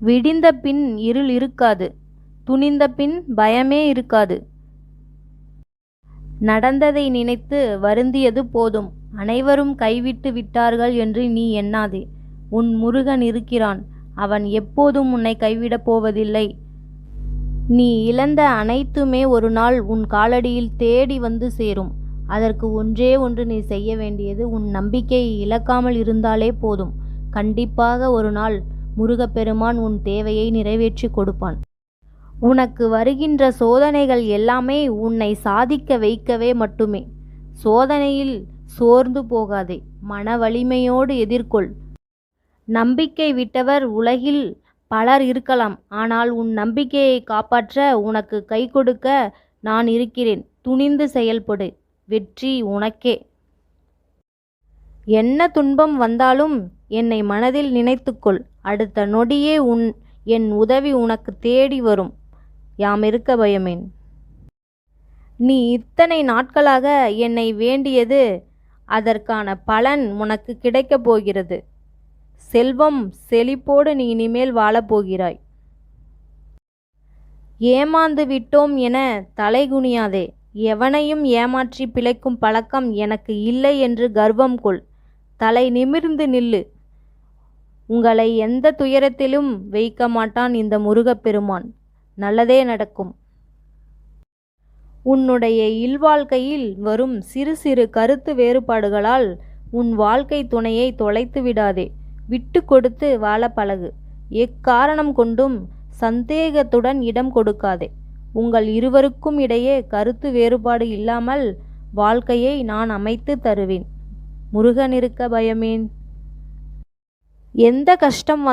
விடிந்த பின் இருள் இருக்காது. துணிந்த பின் பயமே இருக்காது. நடந்ததை நினைத்து வருந்தியது போதும். அனைவரும் கைவிட்டு விட்டார்கள் என்று நீ எண்ணாதே. உன் முருகன் இருக்கிறான். அவன் எப்போதும் உன்னை கைவிடப் போவதில்லை. நீ இழந்த அனைத்துமே ஒரு நாள் உன் காலடியில் தேடி வந்து சேரும். அதற்கு ஒன்றே ஒன்று நீ செய்ய வேண்டியது உன் நம்பிக்கையை இழக்காமல் இருந்தாலே போதும். கண்டிப்பாக ஒரு நாள் முருகப்பெருமான் உன் தேவையை நிறைவேற்றி கொடுப்பான். உனக்கு வருகின்ற சோதனைகள் எல்லாமே உன்னை சாதிக்க வைக்கவே மட்டுமே. சோதனையில் சோர்ந்து போகாதே மன வலிமையோடு எதிர்கொள். நம்பிக்கை விட்டவர் உலகில் பலர் இருக்கலாம் ஆனால் உன் நம்பிக்கையை காப்பாற்ற உனக்கு கை கொடுக்க நான் இருக்கிறேன். துணிந்து செயல்படு வெற்றி உனக்கே. என்ன துன்பம் வந்தாலும் என்னை மனதில் நினைத்துக்கொள். அடுத்த நொடியே உன் என் உதவி உனக்கு தேடி வரும். யாம் இருக்க பயமேன். நீ இத்தனை நாட்களாக என்னை வேண்டியது அதற்கான பலன் உனக்கு கிடைக்கப் போகிறது. செல்வம் செழிப்போடு நீ இனிமேல் வாழப்போகிறாய் ஏமாந்து விட்டோம் என தலைகுனியாதே எவனையும் ஏமாற்றி பிழைக்கும் பழக்கம் எனக்கு இல்லை என்று கர்வம் கொள். தலை நிமிர்ந்து நில்லு. உங்களை எந்த துயரத்திலும் வைக்க மாட்டான் இந்த முருகப்பெருமான். நல்லதே நடக்கும். உன்னுடைய இல்வாழ்க்கையில் வரும் சிறு சிறு கருத்து வேறுபாடுகளால் உன் வாழ்க்கை துணையை தொலைத்து விடாதே. விட்டு கொடுத்து வாழ பழகு. எக்காரணம் கொண்டும் சந்தேகத்துடன் இடம் கொடுக்காதே. உங்கள் இருவருக்கும் இடையே கருத்து வேறுபாடு இல்லாமல் வாழ்க்கையை நான் அமைத்து தருவேன். முருகன் இருக்க பயமேன். எந்த கஷ்டம் வந்